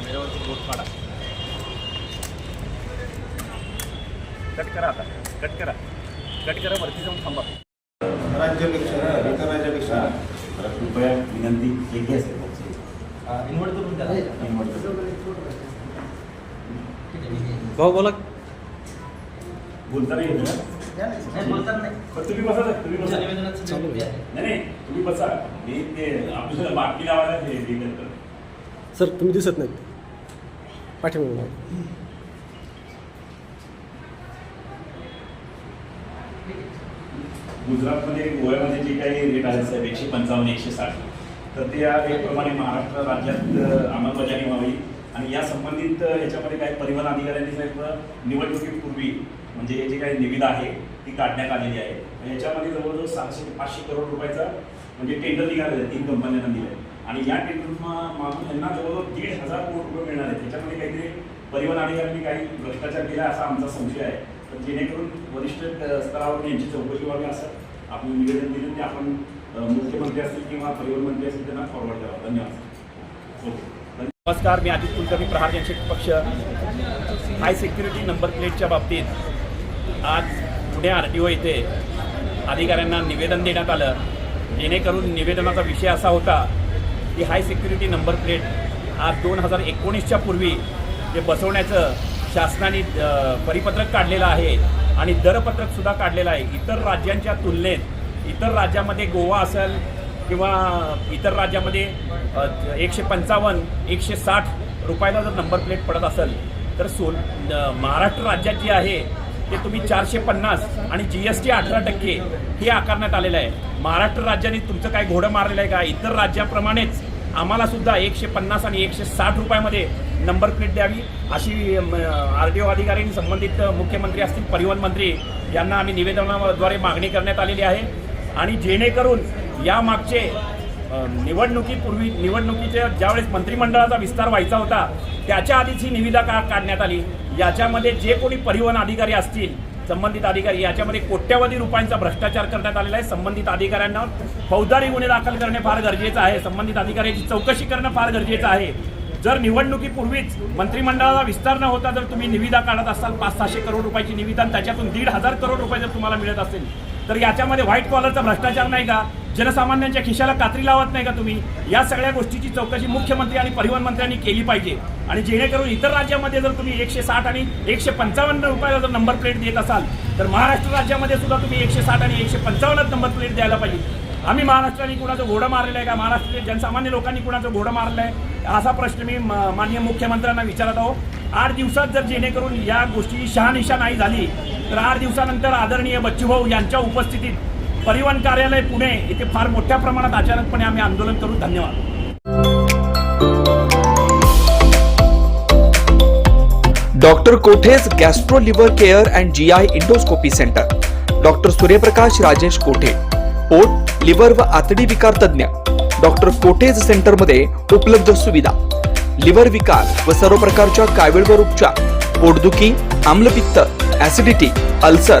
कॅमेऱ्यावरती बोट काढा. कट करा आता. कट करा. कट करा वरती जाऊन थांबा. राज्यापेक्षा इतर राज्यापेक्षा. तर कृपया विनंती असेल भाऊ बोला. बोलता नाही? पण तुम्ही बसा तुम्ही बसा. नाही नाही तुम्ही बसा. मी ते आपल्याला बातमी लावायला. सर तुम्ही दिसत नाहीत. पाठीमागे गुजरातमध्ये गोव्यामध्ये जे काही रेट आले साहेब एकशे पंचावन्न एकशे साठ तर ते या रेटप्रमाणे महाराष्ट्र राज्यात अंमलबजावणी व्हावी. आणि या संबंधित याच्यामध्ये काही परिवहन अधिकाऱ्यांनी साहेब निवडणुकीपूर्वी म्हणजे हे जे काही निविदा आहे ती काढण्यात आलेली आहे. याच्यामध्ये जवळजवळ सहाशे ते पाचशे करोड रुपयाचा म्हणजे टेंडर निघालेलं आहे तीन कंपन्यांना दिलं आहे आणि या टेंडर मागून यांना जवळजवळ दीड हजार कोटी रुपये मिळणार आहेत. त्याच्यामध्ये काहीतरी परिवहन अधिकाऱ्यांनी काही भ्रष्टाचार केला असा आमचा संशय आहे. तर जेणेकरून वरिष्ठ स्तरावर यांची चौकशी व्हावी असं आपण निवेदन दिलं ते आपण मुख्यमंत्री असतील किंवा परिवहन मंत्री असतील त्यांना फॉरवर्ड करावं. धन्यवाद. ओके. नमस्कार मी आदित्य कुलकर्णी प्रहार यांचे पक्ष. हाय सिक्युरिटी नंबर प्लेटच्या बाबतीत आज पुणे आर टी ओ येथे अधिकाऱ्यांना निवेदन देण्यात आलं. जेणेकरून निवेदनाचा विषय असा होता ही हाय सिक्युरिटी नंबर प्लेट आज दोन हजार एकोणीसच्या पूर्वी जे बसवण्याचं शासनाने परिपत्रक काढलेलं आहे आणि दरपत्रकसुद्धा काढलेलं आहे. इतर राज्यांच्या तुलनेत इतर राज्यामध्ये गोवा असेल किंवा इतर राज्यामध्ये एकशे पंचावन्न एकशे साठ रुपयाला जर नंबर प्लेट पडत असेल तर सोल महाराष्ट्र राज्यात जी आहे ते तुम्ही चारशे पन्नास आणि जी एस टी अठरा टक्के हे आकारण्यात आलेलं आहे. महाराष्ट्र राज्याने तुमचं काय घोडं मारलेलं आहे का? इतर राज्याप्रमाणेच आम्हाला सुद्धा एकशे पन्नास आणि एकशे साठ रुपयामध्ये नंबर प्लेट द्यावी. अशी आर टी ओ अधिकाऱ्यांनी संबंधित मुख्यमंत्री असतील परिवहन मंत्री यांना आम्ही निवेदनाद्वारे मागणी करण्यात आलेली आहे. आणि जेणेकरून या मागचे निवडणुकीपूर्वी निवडणुकीच्या ज्यावेळेस मंत्रिमंडळाचा विस्तार व्हायचा होता त्याच्या आधीच ही निविदा का काढण्यात आली? याच्यामध्ये जे कोणी परिवहन अधिकारी असतील संबंधित अधिकारी याच्यामध्ये कोट्यवधी रुपयांचा भ्रष्टाचार करण्यात आलेला आहे. संबंधित अधिकाऱ्यांना फौजदारी गुन्हे दाखल करणे फार गरजेचं आहे. संबंधित अधिकाऱ्याची चौकशी करणं फार गरजेचं आहे. जर निवडणुकीपूर्वीच मंत्रिमंडळाला विस्तार न होता जर तुम्ही निविदा काढत असाल पाच सहाशे करोड रुपयाची निविदा त्याच्यातून दीड हजार करोड रुपये जर तुम्हाला मिळत असेल तर याच्यामध्ये व्हाईट कॉलरचा भ्रष्टाचार नाही का? जनसामान्यांच्या खिशाला कात्री लावत नाही का तुम्ही? या सगळ्या गोष्टीची चौकशी मुख्यमंत्री आणि परिवहन मंत्र्यांनी केली पाहिजे. आणि जेणेकरून इतर राज्यामध्ये जर तुम्ही एकशे साठ आणि एकशे पंचावन्न रुपयाला जर नंबर प्लेट देत असाल तर महाराष्ट्र राज्यामध्ये सुद्धा तुम्ही एकशे साठ आणि एकशे पंचावन्नच नंबर प्लेट द्यायला पाहिजे. आम्ही महाराष्ट्राने कुणाचं घोडं मारलेलं आहे का? महाराष्ट्रातील जनसामान्य लोकांनी कुणाचं घोडं मारलं आहे असा प्रश्न मी माननीय मुख्यमंत्र्यांना विचारत आहो. आठ दिवसात जर जेणेकरून या गोष्टी शहानिशा नाही झाली तर आठ दिवसानंतर आदरणीय बच्चूभाऊ यांच्या उपस्थितीत परिवहन कार्यालय पुणे इथे फार मोठ्या प्रमाणात अचानकपणे आम्ही आंदोलन करू धन्यवाद. Doctor कोठेज gastro liver care and G I endoscopy centre. Doctor Suryaprakash Rajesh Kothe. पोट लिव्हर व आतडी विकार तज्ज्ञ. डॉक्टर कोठेज सेंटरमध्ये उपलब्ध सुविधा. लिव्हर विकार व सर्व प्रकारच्या कावीळवर उपचार पोटदुखी आम्लपित्त ऍसिडिटी अल्सर